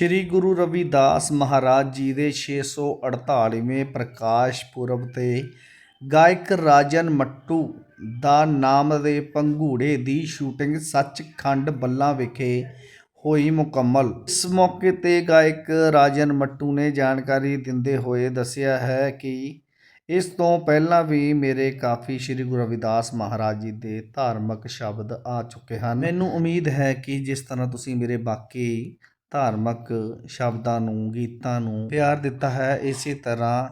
ਸ੍ਰੀ ਗੁਰੂ ਰਵਿਦਾਸ ਮਹਾਰਾਜ ਜੀ ਦੇ 648ਵੇਂ ਪ੍ਰਕਾਸ਼ ਪੁਰਬ ਤੇ ਗਾਇਕ ਰਾਜਨ ਮੱਟੂ ਦਾ ਨਾਮ ਦੇ ਪੰਘੂੜੇ ਦੀ ਸ਼ੂਟਿੰਗ ਸੱਚਖੰਡ ਬੱਲਾ ਵਿਖੇ ਹੋਈ ਮੁਕੰਮਲ। ਇਸ ਮੌਕੇ ਤੇ ਗਾਇਕ ਰਾਜਨ ਮੱਟੂ ਨੇ ਜਾਣਕਾਰੀ ਦਿੰਦੇ ਹੋਏ ਦੱਸਿਆ ਹੈ ਕਿ ਇਸ ਤੋਂ ਪਹਿਲਾਂ ਵੀ ਮੇਰੇ ਕਾਫੀ ਸ੍ਰੀ ਗੁਰੂ ਰਵਿਦਾਸ ਮਹਾਰਾਜ ਜੀ ਦੇ ਧਾਰਮਿਕ ਸ਼ਬਦ ਆ ਚੁੱਕੇ ਹਨ। ਮੈਨੂੰ ਉਮੀਦ ਹੈ ਕਿ ਜਿਸ ਤਰ੍ਹਾਂ ਤੁਸੀਂ ਮੇਰੇ ਬਾਕੀ ਧਾਰਮਿਕ ਸ਼ਬਦਾਂ ਨੂੰ, ਗੀਤਾਂ ਨੂੰ ਪਿਆਰ ਦਿੱਤਾ ਹੈ, ਇਸੇ ਤਰ੍ਹਾਂ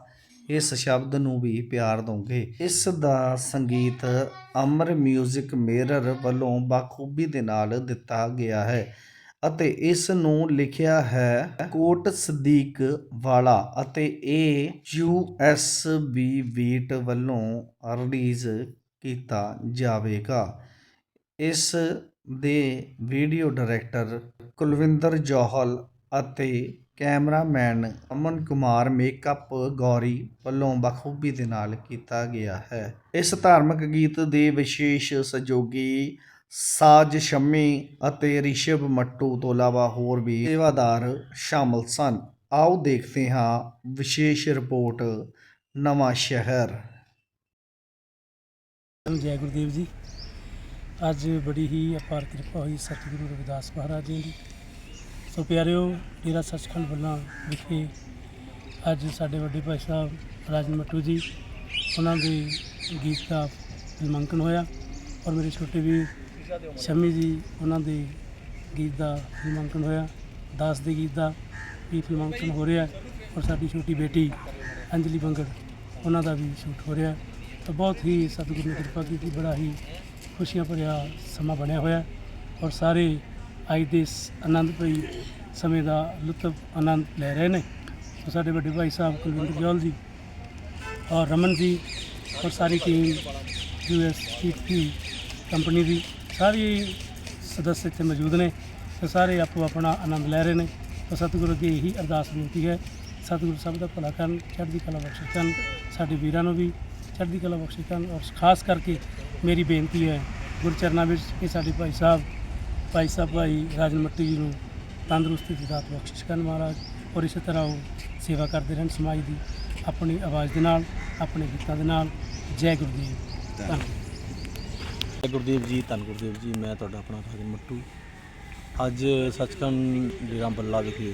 ਇਸ ਸ਼ਬਦ ਨੂੰ ਵੀ ਪਿਆਰ ਦੋਗੇ। ਇਸ ਦਾ ਸੰਗੀਤ ਅਮਰ 뮤직 ਮੇਰਰ ਵੱਲੋਂ ਬਾਖੂਬੀ ਦੇ ਨਾਲ ਦਿੱਤਾ ਗਿਆ ਹੈ ਅਤੇ ਇਸ ਨੂੰ ਲਿਖਿਆ ਹੈ ਕੋਟ ਸਦੀਕ ਵਾਲਾ ਅਤੇ ਇਹ ਯੂ ਐਸ ਬੀ ਬੀਟ ਵੱਲੋਂ ਰਿਲੀਜ਼ ਕੀਤਾ ਜਾਵੇਗਾ। ਇਸ ਦੇ ਵੀਡੀਓ ਡਾਇਰੈਕਟਰ ਕੁਲਵਿੰਦਰ ਜੌਹਲ ਅਤੇ ਕੈਮਰਾਮੈਨ ਅਮਨ ਕੁਮਾਰ ਮੇਕਅਪ ਗੌਰੀ ਵੱਲੋਂ ਬਖੂਬੀ ਦੇ ਨਾਲ ਕੀਤਾ ਗਿਆ ਹੈ। ਇਸ ਧਾਰਮਿਕ ਗੀਤ ਦੇ ਵਿਸ਼ੇਸ਼ ਸਹਿਯੋਗੀ ਸਾਜ ਸ਼ਮੀ ਅਤੇ ਰਿਸ਼ਵ ਮੱਟੂ ਤੋਂ ਇਲਾਵਾ ਹੋਰ ਵੀ ਸੇਵਾਦਾਰ ਸ਼ਾਮਲ ਸਨ। ਆਓ ਦੇਖਦੇ ਹਾਂ ਵਿਸ਼ੇਸ਼ ਰਿਪੋਰਟ ਨਵਾਂ ਸ਼ਹਿਰ ਜੈ ਗੁਰਦੇਵ ਜੀ। ਅੱਜ ਬੜੀ ਹੀ ਅਪਾਰ ਕਿਰਪਾ ਹੋਈ ਸਤਿਗੁਰੂ ਰਵਿਦਾਸ ਮਹਾਰਾਜ ਜੀ ਦੀ। ਸੋ ਪਿਆਰਿਓ, ਡੇਰਾ ਸੱਚਖੰਡ ਵੱਲਾਂ ਵਿਖੇ ਅੱਜ ਸਾਡੇ ਵੱਡੇ ਭਾਈ ਸਾਹਿਬ ਰਾਜਨ ਮੱਟੂ ਜੀ, ਉਹਨਾਂ ਦੇ ਗੀਤ ਦਾ ਫਿਲਮਾਂਕਨ ਹੋਇਆ ਔਰ ਮੇਰੇ ਛੋਟੇ ਵੀ ਸ਼ਮੀ ਜੀ, ਉਹਨਾਂ ਦੇ ਗੀਤ ਦਾ ਫਿਲਮਾਂਕਨ ਹੋਇਆ, ਦਾਸ ਦੇ ਗੀਤ ਦਾ ਵੀ ਫਿਲਮਾਂਕਨ ਹੋ ਰਿਹਾ ਔਰ ਸਾਡੀ ਛੋਟੀ ਬੇਟੀ ਅੰਜਲੀ ਬੰਗੜ, ਉਹਨਾਂ ਦਾ ਵੀ ਸ਼ੂਟ ਹੋ ਰਿਹਾ। ਤਾਂ ਬਹੁਤ ਹੀ ਸਤਿਗੁਰੂ ਨੇ ਕਿਰਪਾ ਕੀਤੀ, ਬੜਾ ਹੀ ਖੁਸ਼ੀਆਂ ਭਰਿਆ ਸਮਾਂ ਬਣਿਆ ਹੋਇਆ ਔਰ ਸਾਰੇ ਅੱਜ ਦੇ ਇਸ ਆਨੰਦਪਈ ਸਮੇਂ ਦਾ ਲੁਤਫ ਆਨੰਦ ਲੈ ਰਹੇ ਨੇ। ਸੋ ਸਾਡੇ ਵੱਡੇ ਭਾਈ ਸਾਹਿਬ ਕੁਲਵਿੰਦਰ ਜੌਲ ਜੀ ਔਰ ਰਮਨ ਜੀ ਔਰ ਸਾਰੀ ਟੀਮ ਯੂਐਸ ਪੀ ਕੰਪਨੀ ਦੀ ਸਾਰੀ ਸਦੱਸ ਇੱਥੇ ਮੌਜੂਦ ਨੇ ਤੇ ਸਾਰੇ ਆਪੋ ਆਪਣਾ ਆਨੰਦ ਲੈ ਰਹੇ ਨੇ। ਤਾਂ ਸਤਿਗੁਰੂ ਦੀ ਇਹੀ ਅਰਦਾਸ ਬੇਨਤੀ ਹੈ। ਸਤਿਗੁਰੂ ਸਭ ਦਾ ਭਲਾ ਕਰਨ, ਚੜ੍ਹਦੀ ਕਲਾ ਬਖਸ਼ੇ ਕਰਨ, ਸਾਡੇ ਵੀਰਾਂ ਨੂੰ ਵੀ ਚੜ੍ਹਦੀ ਕਲਾ ਬਖਸ਼ੇ ਕਰਨ ਔਰ ਖਾਸ ਕਰਕੇ ਮੇਰੀ ਬੇਨਤੀ ਹੈ ਗੁਰਚਰਨਾਂ ਵਿੱਚ ਕਿ ਸਾਡੇ ਭਾਈ ਸਾਹਿਬ ਭਾਈ ਸਾਹਿਬ, ਭਾਈ ਰਾਜਨ ਮੱਟੀ ਜੀ ਨੂੰ ਤੰਦਰੁਸਤੀ ਦੀ ਦਾਤ ਬਖਸ਼ਿਸ਼ ਕਰਨ ਮਹਾਰਾਜ ਔਰ ਇਸੇ ਤਰ੍ਹਾਂ ਉਹ ਸੇਵਾ ਕਰਦੇ ਰਹਿਣ ਸਮਾਜ ਦੀ, ਆਪਣੀ ਆਵਾਜ਼ ਦੇ ਨਾਲ, ਆਪਣੇ ਗੀਤਾਂ ਦੇ ਨਾਲ। ਜੈ ਗੁਰਦੇਵ। ਧੰਨਵਾਦ। ਜੈ ਗੁਰਦੇਵ ਜੀ, ਧੰਨ ਗੁਰਦੇਵ ਜੀ, ਮੈਂ ਤੁਹਾਡਾ ਆਪਣਾ ਰਾਜਨ ਮੱਟੂ। ਅੱਜ ਸੱਚਖੰਡ ਡੇਰਾ ਬੱਲਾ ਵਿਖੇ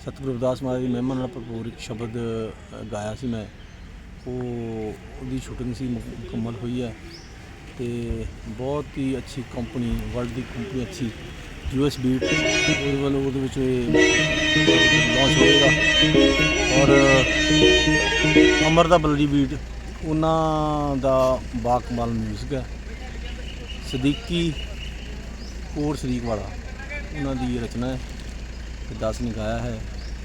ਸਤਿਗੁਰੂ ਰਵਿਦਾਸ ਮਹਾਰਾਜ ਦੀ ਮਹਿਮਾ ਨਾਲ ਭਰਪੂਰ ਇੱਕ ਸ਼ਬਦ ਗਾਇਆ ਸੀ ਮੈਂ। ਉਹ ਉਹਦੀ ਸ਼ੂਟਿੰਗ ਸੀ, ਮੁਕ- ਮੁਕੰਮਲ ਹੋਈ ਹੈ ਤੇ ਬਹੁਤ ਹੀ ਅੱਛੀ ਕੰਪਨੀ ਵਰਲਡ ਦੀ ਕੰਪਨੀ ਅੱਛੀ ਯੂਐਸ ਬੀਟ ਉਹਦੇ ਵੱਲੋਂ ਉਹਦੇ ਵਿੱਚ ਲਾਂਚ ਹੋਏਗਾ। ਔਰ ਅਮਰ ਦਾ ਬਲਦੀ ਬੀਟ, ਉਹਨਾਂ ਦਾ ਬਾਕਮਾਲ ਮਿਊਜ਼ਿਕ ਹੈ ਸਦੀਕੀ ਕੋਰ ਸ਼ਰੀਕ ਵਾਲਾ, ਉਹਨਾਂ ਦੀ ਇਹ ਰਚਨਾ ਹੈ, ਤੇ ਦਾਸ ਨੇ ਗਾਇਆ ਹੈ।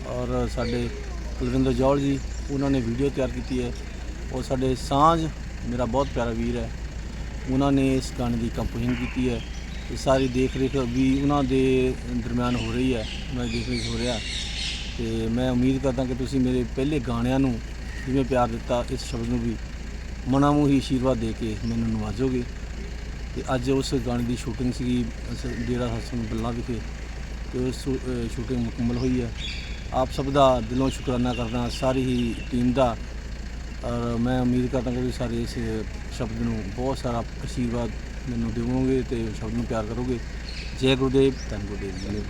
ਔਰ ਸਾਡੇ ਕੁਲਵਿੰਦਰ ਜੌਲ ਜੀ ਉਹਨਾਂ ਨੇ ਵੀਡੀਓ ਤਿਆਰ ਕੀਤੀ ਹੈ। ਔਰ ਸਾਡੇ ਸਾਂਝ, ਮੇਰਾ ਬਹੁਤ ਪਿਆਰਾ ਵੀਰ ਹੈ। ਉਹਨਾਂ ਨੇ ਇਸ ਗਾਣੇ ਦੀ ਕੰਪੋਜਿੰਗ ਕੀਤੀ ਹੈ ਤੇ ਸਾਰੀ ਦੇਖ ਰੇਖ ਵੀ ਉਹਨਾਂ ਦੇ ਦਰਮਿਆਨ ਹੋ ਰਹੀ ਹੈ। ਮੈਂ ਦੇਖ ਰੇਖ ਹੋ ਰਿਹਾ। ਤੇ ਮੈਂ ਉਮੀਦ ਕਰਦਾ ਕਿ ਤੁਸੀਂ ਮੇਰੇ ਪਹਿਲੇ ਗਾਣਿਆਂ ਨੂੰ ਜਿਵੇਂ ਪਿਆਰ ਦਿੱਤਾ, ਇਸ ਸ਼ਬਦ ਨੂੰ ਵੀ ਮਨਾਂ ਨੂੰ ਹੀ ਆਸ਼ੀਰਵਾਦ ਦੇ ਕੇ ਮੈਨੂੰ ਨਵਾਜੋਗੇ। ਤੇ ਅੱਜ ਉਸ ਗਾਣੇ ਦੀ ਸ਼ੂਟਿੰਗ ਸੀਗੀ ਅਸ- ਡੇਰਾ ਹਸਨ ਬੱਲਾ ਵਿਖੇ। ਤੇ ਉਸ ਸ਼ੂ- ਸ਼ੂਟਿੰਗ ਮੁਕੰਮਲ ਹੋਈ ਹੈ। ਆਪ ਸਭ ਦਾ ਦਿਲੋਂ ਸ਼ੁਕਰਾਨਾ ਕਰਦਾ ਸਾਰੀ ਹੀ ਟੀਮ ਦਾ। ਔਰ ਮੈਂ ਉਮੀਦ ਕਰਦਾ ਕਿ ਤੁਸੀਂ ਸਾਰੇ ਇਸ ਸ਼ਬਦ ਨੂੰ ਬਹੁਤ ਸਾਰਾ ਆਸ਼ੀਰਵਾਦ ਮੈਨੂੰ ਦੇਵੋਗੇ ਤੇ ਸ਼ਬਦ ਨੂੰ ਪਿਆਰ ਕਰੋਗੇ। ਜੈ ਗੁਰਦੇਵ, ਧੰਨ ਗੁਰਦੇਵ ਜੀ।